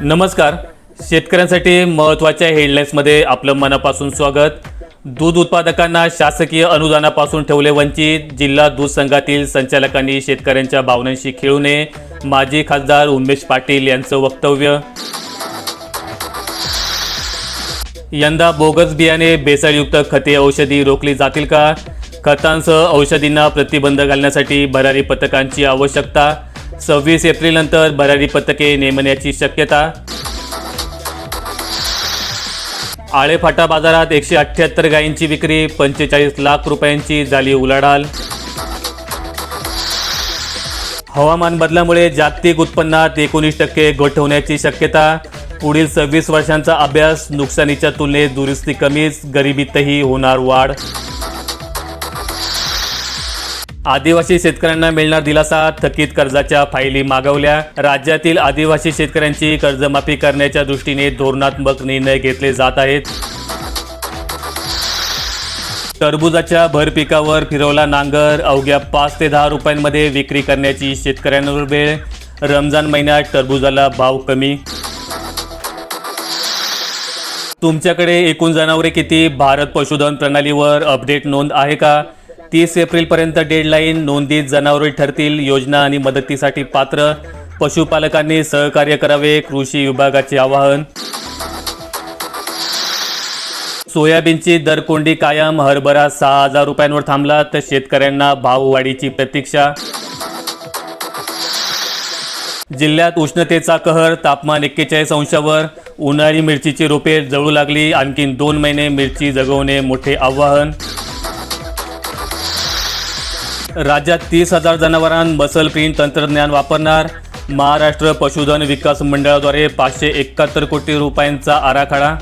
नमस्कार. शेतकऱ्यांसाठी महत्त्वाच्या हेडलाईन्समध्ये आपलं मनापासून स्वागत. दूध उत्पादकांना शासकीय अनुदानापासून ठेवले वंचित. जिल्हा दूध संघातील संचालकांनी शेतकऱ्यांच्या भावनांशी खेळू नये. माजी खासदार उमेश पाटील यांचं वक्तव्य. यंदा बोगस बियाणे बेसळयुक्त खते औषधी रोखली जातील का? खतांसह औषधींना प्रतिबंध घालण्यासाठी भरारी पथकांची आवश्यकता. सव्वीस एप्रिलनंतर भरारी पथके नेमण्याची शक्यता? आळेफाटा बाजारात एकशे अठ्ठ्याहत्तर गायींची विक्री पंचेचाळीस लाख रुपयांची झाली उलाढाल. हवामान बदलामुळे जागतिक उत्पन्नात एकोणीस टक्के घट होण्याची शक्यता. पुढील सव्वीस वर्षांचा अभ्यास नुकसानीच्या तुलनेत दुरुस्ती कमीच गरिबीतही होणार वाढ. आदिवासी शेतकऱ्यांना मिळणार दिलासा थकीत कर्जाच्या फायली मागवल्या. राज्यातील आदिवासी शेतकऱ्यांची कर्जमाफी करण्याच्या दृष्टीने धोरणात्मक निर्णय घेतले जात आहेत. टरबूजाच्या भर पिकावर फिरवला नांगर अवघ्या पाच ते दहा रुपयांमध्ये विक्री करण्याची शेतकऱ्यांवर वेळ. रमजान महिन्यात टरबूजाला भाव कमी. तुमच्याकडे एकूण जनावरे किती? भारत पशुधन प्रणालीवर अपडेट नोंद आहे का? तीस एप्रिलपर्यंत डेडलाईन नोंदीत जनावरे ठरतील. योजना आणि मदतीसाठी पात्र पशुपालकांनी सहकार्य करावे कृषी विभागाचे आवाहन. सोयाबीनची दरकोंडी कायम हरभरा सहा हजार रुपयांवर थांबला तर शेतकऱ्यांना भाववाढीची प्रतीक्षा. जिल्ह्यात उष्णतेचा कहर तापमान एक्केचाळीस अंशावर. उन्हाळी मिरचीची रोपे जळू लागली आणखी दोन महिने मिरची जगवणे मोठे आव्हान. राज्यात तीस हजार जनावरां मसल प्रिंट तंत्रज्ञान वापरणार. महाराष्ट्र पशुधन विकास मंडळाद्वारे पाचशे एकाहत्तर कोटी रुपयांचा आराखडा.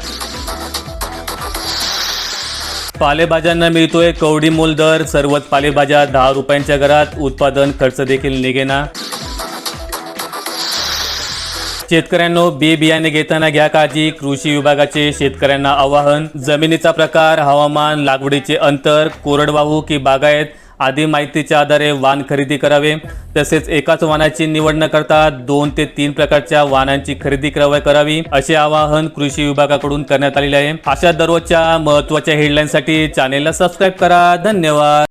पालेभाज्यांना मिळतोय कवडी मोल दर. सर्वच पालेभाज्या दहा रुपयांच्या घरात. उत्पादन खर्च देखील निघेना. शेतकऱ्यांनो बी बियाणे घेताना घ्या काळजी. कृषी विभागाचे शेतकऱ्यांना आवाहन. जमिनीचा प्रकार हवामान लागवडीचे अंतर कोरडवाहू की बागायत आदी माहितीच्या आधारे वाहन खरेदी करावे. तसेच एकाच वाहनाची निवड न करता दोन ते तीन प्रकारच्या वाहनांची खरेदी करावी करावी असे आवाहन कृषी विभागाकडून करण्यात आलेले आहे. अशा दररोजच्या महत्त्वाच्या हेडलाईनसाठी चॅनेलला सबस्क्राईब करा. धन्यवाद.